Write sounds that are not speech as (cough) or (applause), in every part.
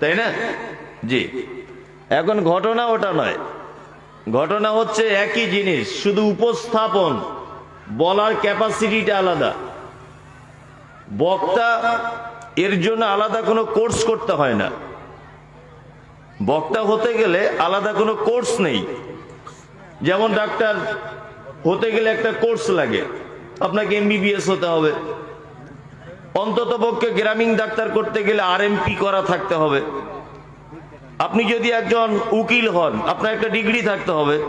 তাই না? জি। এখন ঘটনা ওটা নয়। ঘটনা হচ্ছে একই জিনিস, শুধু উপস্থাপন, বলার ক্যাপাসিটিটা আলাদা। বক্তা, এর জন্য আলাদা কোনো কোর্স করতে হয় না। বক্তা হতে গেলে আলাদা কোনো কোর্স নেই। যেমন ডাক্তার হতে গেলে একটা কোর্স লাগে। আপনাকে এমবিবিএস হতে হবে। অন্তত পক্ষে গ্রামীণ ডাক্তার করতে গেলে আরএমপি করা থাকতে হবে। আপনি যদি একজন উকিল হন, আপনার একটা ডিগ্রি থাকতে হবে।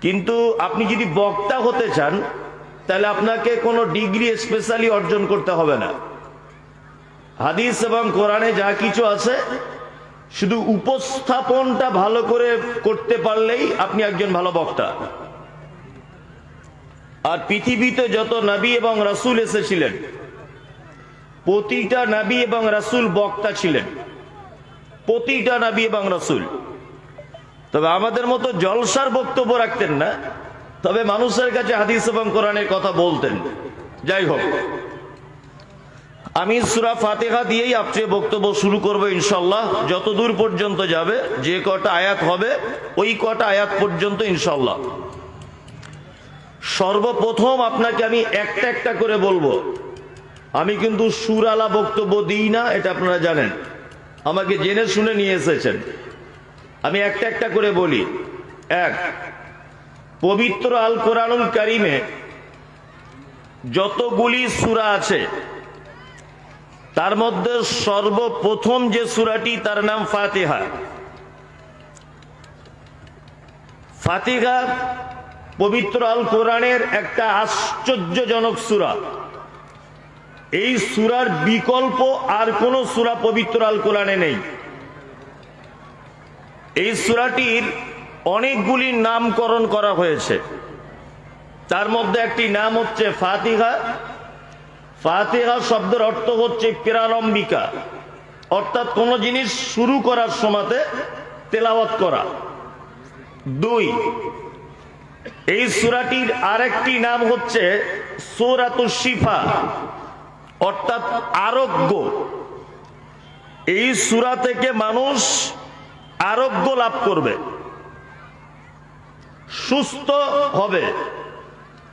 কিন্তু আপনি যদি বক্তা হতে চান, তাহলে আপনাকে কোনো ডিগ্রি স্পেশালি অর্জন করতে হবে না। হাদিস এবং কোরআনে যা কিছু আছে, শুধু উপস্থাপনটা ভালো করে করতে পারলেই আপনি একজন ভালো বক্তা। আর পৃথিবীতে যত নবী এবং রাসূল এসেছিলেন প্রতিটা নবী এবং রাসূল বক্তা ছিলেন। প্রতিটা নবী এবং রাসূল। তবে আমাদের মতো জলসার বক্তব্য রাখতেন না, তবে মানুষের কাছে হাদিস এবং কোরআনের কথা বলতেন। যাই হোক, আমি সুরা ফাতেহা দিয়েই আপনি বক্তব্য শুরু করব ইনশাল্লাহ যতদূর পর্যন্ত যাবে, যে কটা আয়াত হবে, ওই কটা আয়াত পর্যন্ত ইনশাল্লাহ সর্বপ্রথম আপনাকে আমি একটা একটা করে বলব। আমি কিন্তু সুরালা বক্তব্য দিই না, এটা আপনারা জানেন। আমাকে জেনে শুনে নিয়ে এসেছেন। আমি একটা একটা করে বলি। এক, পবিত্র আল কোরআনুল কারিমে যতগুলি সুরা আছে, তার মধ্যে সর্বপ্রথম যে সুরাটি, তার নাম ফাতিহা। ফাতিহা পবিত্র আল কোরআনের একটা আশ্চর্যজনক সুরা। এই সুরার বিকল্প আর কোন সুরা পবিত্র আল কোরআনে নেই। এই সুরাটির অনেকগুলি নামকরণ করা হয়েছে। তার মধ্যে একটি নাম হচ্ছে ফাতিহা। ফাতিহা শব্দের অর্থ হচ্ছে প্রারম্ভিকা। অর্থাৎ কোন জিনিস শুরু করার সময়তে তেলাওয়াত করা। দুই, এই সুরাটির আরেকটি নাম হচ্ছে সৌরাতু শিফা। অর্থাৎ আরোগ্য। এই সুরা থেকে মানুষ আরোগ্য লাভ করবে। সুস্থ হবে।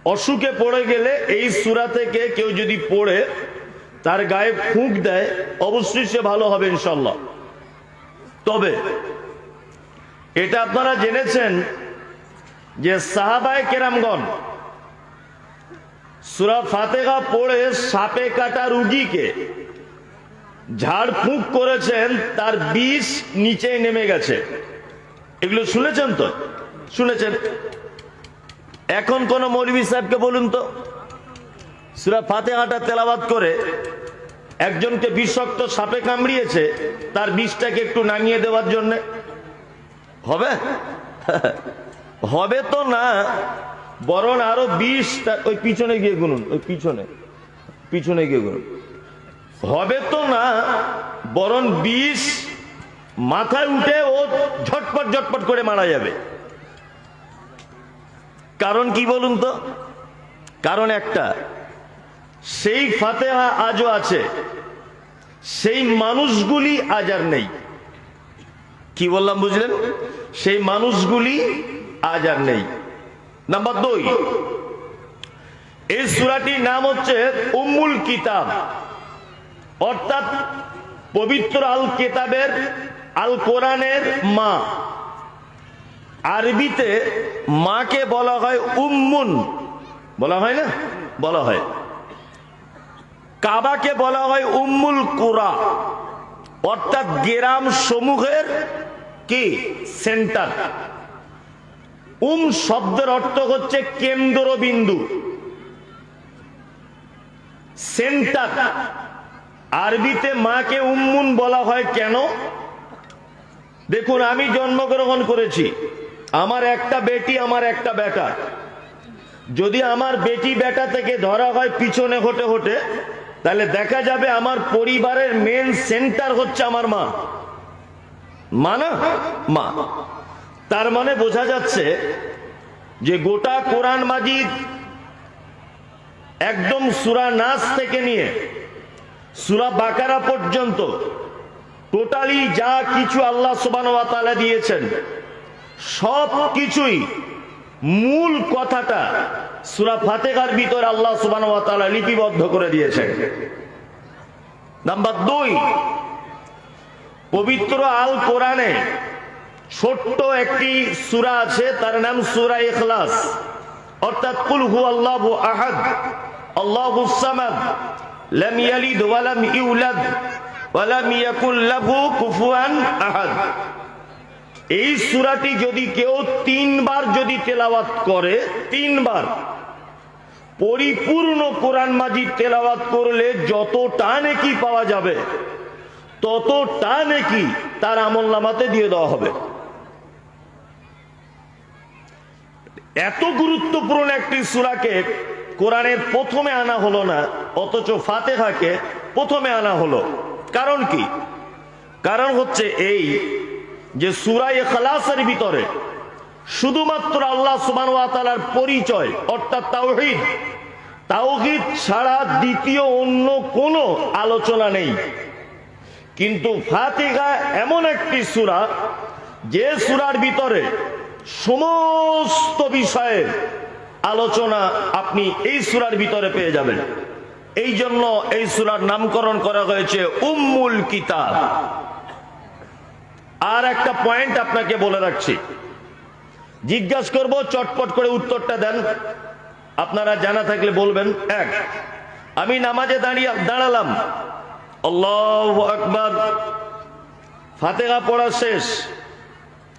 অসুখে পড়ে গেলে এই সুরা থেকে কেউ যদি পড়ে, তার গায়ে ফুঁক দেয়, অবশ্যই সে ভালো হবে ইনশাল্লাহ তবে এটা আপনারা জেনেছেন যে সাহাবায় কেরামগণ সুরা ফাতেহা পড়ে সাপে কাটা রুগীকে ঝাড়ফুঁক করেছেন, তার বিষ নিচে নেমে গেছে। এগুলো শুনেছেন তো? শুনেছেন? এখন কোন মৌলবী সাহেবকে বলুন তো? সুরা ফাতেহাটা তেলাবাদ করে একজনকে বিষাক্ত সাপে কামড়িয়েছে, তার বিষটাকে একটু নামিয়ে দেওয়ার জন্য। হবে? (laughs) হবে তো না। বরং আরও তার- ওই পিছনে গিয়ে গুনুন, ওই পিছনে পিছনে গিয়ে গুনুন। হবে তো না, বরং বিষ মাথায় উঠে ও ঝটপট ঝটপট করে মারা যাবে। কারণ কি বলুন তো? কারণ একটা, সেই ফাতেহা আজও আছে, সেই মানুষগুলি আজ আর নেই। কি বললাম বুঝলেন? সেই মানুষগুলি আজ আর নেই। নাম্বার দুই। এই সুরাটির নাম হচ্ছে উম্মুল কিতাব। অর্থাৎ পবিত্র আল কেতাবের আল কোরআনের মা। আরবিতে মাকে বলা হয় উম্মুন। বলা হয় না? বলা হয়। কাবাকে বলা হয় উম্মুল কুরা। অর্থাৎ গ্রাম সমূহের কি? সেন্টার। উম শব্দের অর্থ হচ্ছে কেন্দ্রবিন্দু। সেন্টার আরবিতে মাকে উম্মুন বলা হয় কেন? দেখুন, আমি জন্মগ্রহণ করেছি। আমার একটা বেটি, আমার একটা বেটা। যদি আমার বেটি বেটা থেকে ধরা হয় পিছনে হটে হটে, তাহলে দেখা যাবে আমার পরিবারের মেন সেন্টার হচ্ছে আমার মা। মা না? মা। তার মানে বোঝা যাচ্ছে যে গোটা কোরআন মাজিদ একদম সুরা নাচ থেকে নিয়ে সুরা বাকারা পর্যন্ত টোটালি যা কিছু আল্লাহ সুবান দিয়েছেন, সব কিছুই মূল কথাটা সুরা ফাতেকার ভিতরে আল্লাহ সুবান লিপিবদ্ধ করে দিয়েছেন। নাম্বার দুই, পবিত্র আল কোরআনে ছোট্ট একটি সুরা আছে, তার নাম সুরা ইখলাস। অর্থাৎ কুল হু আল্লাহ আহাদ, আল্লাহ সামাদ, লাম ইয়ালিদ ওয়া লাম ইউলাদ ওয়া লাম ইয়াকুল লাহু কুফুয়ান আহাদ। এই সূরাটি যদি কেউ তিনবার যদি তেলাওয়াত করে, তিনবার পরিপূর্ণ কোরআন মাজিদ তেলাওয়াত করলে যত যতটা নেকি পাওয়া যাবে তত ততটা নেকি তার আমল নামাতে দিয়ে দেওয়া হবে। এত গুরুত্বপূর্ণ একটি সুরাকে কোরআনের প্রথমে আনা হলো না, অথচ ফাতেহাকে প্রথমে আনা হলো। কারণ কি? কারণ হচ্ছে এই যে সুরাই খালাসের ভিতরে শুধুমাত্র আল্লাহ সুবান তালার পরিচয়, অর্থাৎ তাওহিদ তাওহিদ ছাড়া দ্বিতীয় অন্য কোনো আলোচনা নেই। কিন্তু ফাতিহা এমন একটি সুরা, যে সুরার ভিতরে সমস্ত বিষয়ে আলোচনা আপনি এই সুরার ভিতরে পেয়ে যাবেন। এই জন্য এই সুরার নামকরণ করা হয়েছে উম্মুল কিতাব। আর একটা পয়েন্ট আপনাকে বলে রাখছি। জিজ্ঞাসা করব, চটপট করে উত্তরটা দেন। আপনারা জানা থাকলে বলবেন। এক, আমি নামাজে দাঁড়িয়ে দাঁড়ালাম। আল্লাহ আকবর। ফাতেহা পড়া শেষ।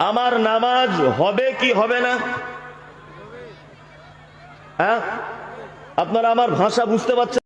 আমার নামাজ হবে কি হবে না? হ্যাঁ? আপনারা আমার ভাষা বুঝতে পারছেন?